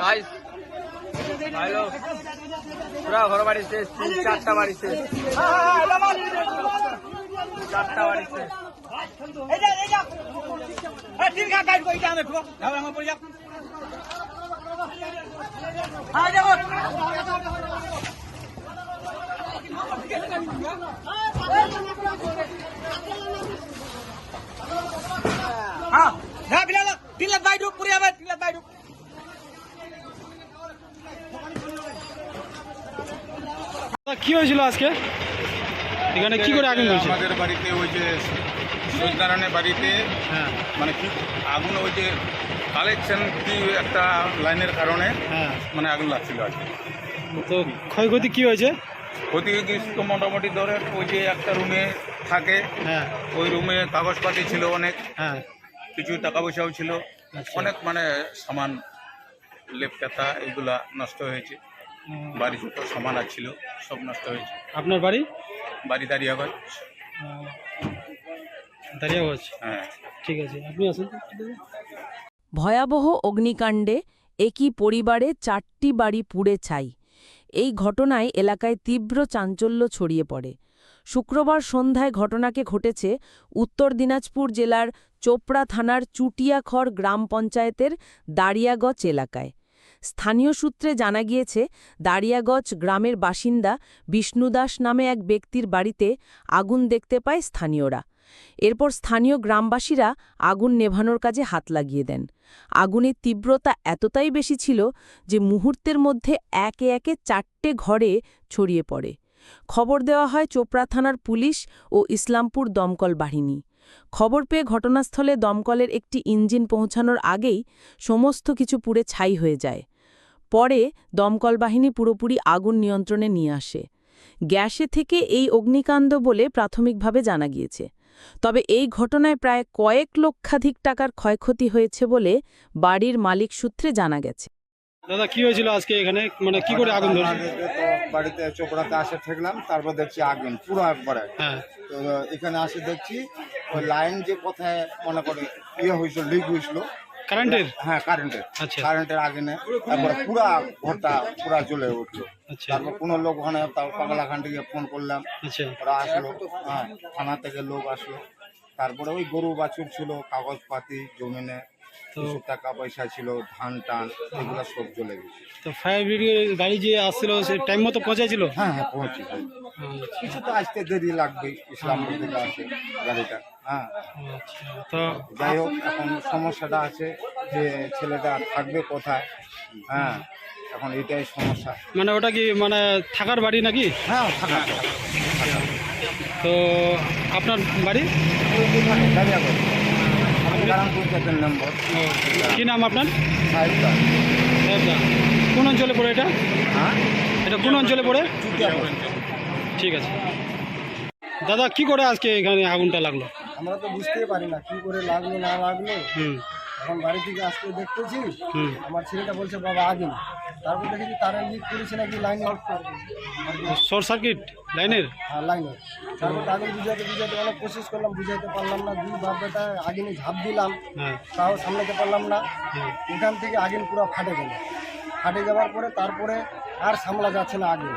Guys hello পুরা ঘর বাড়ি শেষ তিন চারটা বাড়ি শেষ। চারটা বাড়ি শেষ লাখ বাইর পুরে যাবে তিন লাখ বাইর দাদা, কি হয়েছিল আজকে? এখানে কি করে আগুন হয়েছে আমাদের বাড়িতে ওই যে সত্যনারায়ণের বাড়িতে হ্যাঁ। মানে কি আগুন ওই যে কালেকশন কি একটা লাইনের কারণে হ্যাঁ। মানে আগুন লাগছিল আর কি তো ক্ষয়ক্ষতি কি হয়েছে? ক্ষতি তো মোটামুটি ধরে ওই যে একটা রুমে থাকে হ্যাঁ। ওই রুমে কাগজপাতি ছিল অনেক হ্যাঁ। কিছু টাকা পয়সাও ছিল। আচ্ছা। অনেক মানে সামান লেপ কাতা এগুলা নষ্ট হয়েছে। বাড়ি যত সামান ছিল সব নষ্ট হয়েছে। আপনার বাড়ি? বাড়ি দাঁড়িয়ে দাঁড়িয়াগঞ্জ হ্যাঁ। ঠিক আছে আপনি আসুন। ভয়াবহ অগ্নিকাণ্ডে একই পরিবারে চারটি বাড়ি পুড়ে ছাই। এই ঘটনায় এলাকায় তীব্র চাঞ্চল্য ছড়িয়ে পড়ে। শুক্রবার সন্ধ্যায় ঘটনাকে ঘটেছে উত্তর দিনাজপুর জেলার চোপড়া থানার চুটিয়াখড় গ্রাম পঞ্চায়েতের দাঁড়িয়াগছ এলাকায়। স্থানীয় সূত্রে জানা গিয়েছে দাঁড়িয়াগছ গ্রামের বাসিন্দা বিষ্ণুদাস নামে এক ব্যক্তির বাড়িতে আগুন দেখতে পায় স্থানীয়রা। এরপর স্থানীয় গ্রামবাসীরা আগুন নেভানোর কাজে হাত লাগিয়ে দেন। আগুনের তীব্রতা এতটাই বেশি ছিল যে মুহূর্তের মধ্যে একে একে চারটে ঘরে ছড়িয়ে পড়ে। খবর দেওয়া হয় চোপড়া থানার পুলিশ ও ইসলামপুর দমকল বাহিনী। খবর পেয়ে ঘটনাস্থলে দমকলের একটি ইঞ্জিন পৌঁছানোর আগেই সমস্ত কিছু পুড়ে ছাই হয়ে যায়। পরে দমকল বাহিনী পুরোপুরি আগুন নিয়ন্ত্রণে নিয়ে আসে। গ্যাসে থেকে এই অগ্নিকাণ্ড বলে প্রাথমিকভাবে জানা গিয়েছে। তবে এই ঘটনায় প্রায় কয়েক লক্ষাধিক টাকার ক্ষয়ক্ষতি হয়েছে বলে বাড়ির মালিক সূত্রে জানা গেছে। দাদা কি হয়েছিল আজকে এখানে? মানে কি করে আগুন ধরছে? বাড়িতে চোপড়াতে আসে ঠেকলাম তারপর দেখছি আগুন পুরো একবারে। হ্যাঁ। তো এখানে আসে দেখছি ওই লাইন যে কোথায় মনে করে ইয়ে হয়েছিল লিক হয়েছিল কারেন্টের হ্যাঁ কারেন্টের আচ্ছা। কারেন্টের আগুনে তারপরে পুরা ঘরটা পুরা জ্বলে উঠল। আচ্ছা। তারপর কোনো লোক ওখানে পাগলাখান থেকে ফোন করলাম। আচ্ছা। ওরা আসলো হ্যাঁ থানা থেকে লোক আসলো। তারপরে ওই গরু বাছুর ছিল কাগজপাতি জমিনে। তো টাকা পয়সা ছিল ধান টান এগুলো সব জ্বলে গেছে। তো ফায়ার ব্রিগেড গাড়ি যে আসছিল সে টাইম মতো পৌঁছাইছিল? হ্যাঁ হ্যাঁ পৌঁছে কিছু তো আসতে দেরি লাগবে ইসলামপুর থেকে আসে গাড়িটা হ্যাঁ। আচ্ছা তো যাই হোক এখন সমস্যাটা আছে যে ছেলেটা থাকবে কোথায় হ্যাঁ এখন এটাই সমস্যা। মানে ওটা কি মানে থাকার বাড়ি নাকি? হ্যাঁ থাকা তো আপনার বাড়ি? নম্বর কি নাম আপনার? কোন অঞ্চলে পড়ে এটা? হ্যাঁ এটা কোন অঞ্চলে পড়ে? ঠিক আছে। দাদা কি করে আজকে এখানে আগুনটা লাগল? আমরা তো বুঝতেই পারি না কি করে লাগল না লাগল। হুম। এখন বাড়ি থেকে আসতে দেখতেছি আমার ছেলেটা বলছে বাবা আগুন তারপর দেখেছি তারা লিক করেছে নাকি লাইনে শর্ট সার্কিট লাইনের হ্যাঁ লাইনে তারপর আগুন বুঝাতে বুঝাতে অনেক কোশিশ করলাম বুঝাতে পারলাম না। দুই বাপ বেটা আগুনে ঝাঁপ দিলাম হ্যাঁ। তাও সামলাতে পারলাম না। এখান থেকে আগিন পুরো ফাটে গেল। ফাটে যাওয়ার পরে তারপরে আর সামলা যাচ্ছে না আগে।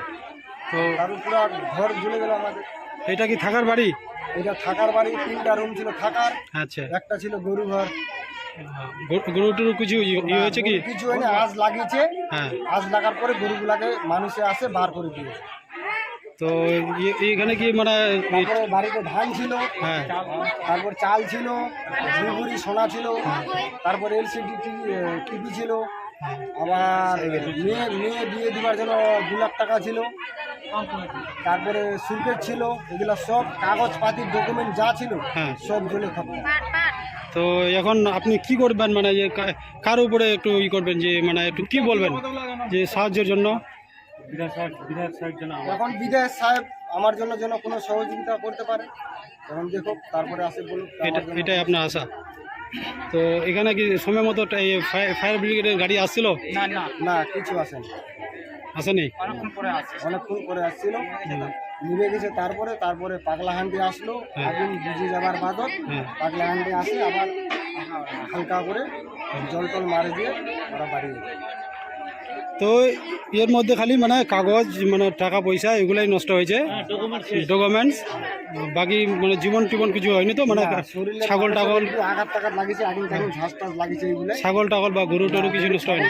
তো তারপর পুরো ঘর জ্বলে গেল আমাদের। এটা কি থাকার বাড়ি? এটা থাকার বাড়ি তিনটা রুম ছিল থাকার। আচ্ছা। একটা ছিল গরু ঘর গরু- গরু টরু কিছু ই- ই হয়েছে কি? কিছু হয়নি আজ লাগিয়েছে। হ্যাঁ। আজ লাগার পরে গরুগুলাকে মানুষে আসে বার করে দিয়েছে তো এখানে কি মানে তারপরে বাড়িতে ধান ছিল হ্যাঁ। তারপর চাল ছিল দুগুড়ি সোনা ছিল তারপর এলসিডি টিভি ছিল। আবার মেয়ে মেয়ে বিয়ে দিবার জন্য দু লাখ টাকা ছিল। তারপরে সুরকেট ছিল এগুলো সব কাগজপাতির ডকুমেন্ট যা ছিল হ্যাঁ। সব জলে খতম তো এখন আপনি কি করবেন? মানে যে কার উপরে একটু ই করবেন যে মানে একটু কি বলবেন? যে সাহায্যের জন্য? এখন বিদেশ সাহেব আমার জন্য যেন কোনো সহযোগিতা করতে পারে এখন দেখো তারপরে আসে এটা এটাই আপনার আশা? তো এখানে কি সময় মতো টা- ফায়ার ব্রিগেডের গাড়ি আসছিল? না কিছু আসেনি। আসেনি? অনেকক্ষণ করে আসছিল। নিভে গেছে তারপরে তারপরে পাগলা হান্ডি আসলো আগুন বুঝে যাবার বাদত হ্যাঁ। পাগলা হান্ডি আসে আবার হালকা করে জল টল মারে দিয়ে ওরা বাড়িয়ে গেছে তো এর মধ্যে খালি মানে কাগজ মানে টাকা পয়সা এগুলাই নষ্ট হয়েছে। ডকুমেন্টস বাকি মানে জীবন টিবন কিছু হয়নি তো মানে ছাগল টাগল। ছাগল টাগল বা গরু টরু কিছু নষ্ট হয়নি।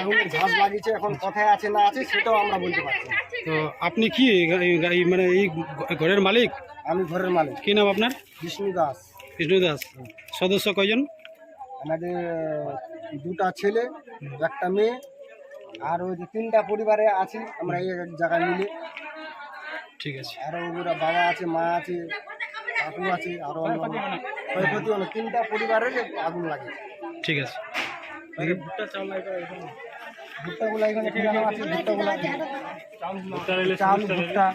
আগুন ঝাঁস লাগিয়েছে এখন আছে সেটাও আমরা বলতে পারছি তো আপনি কি মানে এই ঘরের মালিক? আমি ঘরের মালিক। কি নাম আপনার? বিষ্ণু দাস। বিষ্ণু দাস। সদস্য কয়জন? আমাদের দুটা ছেলে একটা মেয়ে আর ওই যে তিনটা পরিবারে আছি আমরা এই এক জায়গায় মিলে ঠিক আছে আরও ওরা বাবা আছে মা আছে কাকু আছে আরও অন্য ক্ষয়ক্ষতি হলো তিনটা পরিবারের আগুন লাগে ঠিক আছে ভুট্টাগুলো এখানে ফিরানো আছে ভুট্টাগুলো চাল ভুট্টা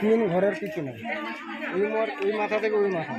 তিন ঘরের কিছু নেই। এই এই মাথা থেকে ওই মাথা।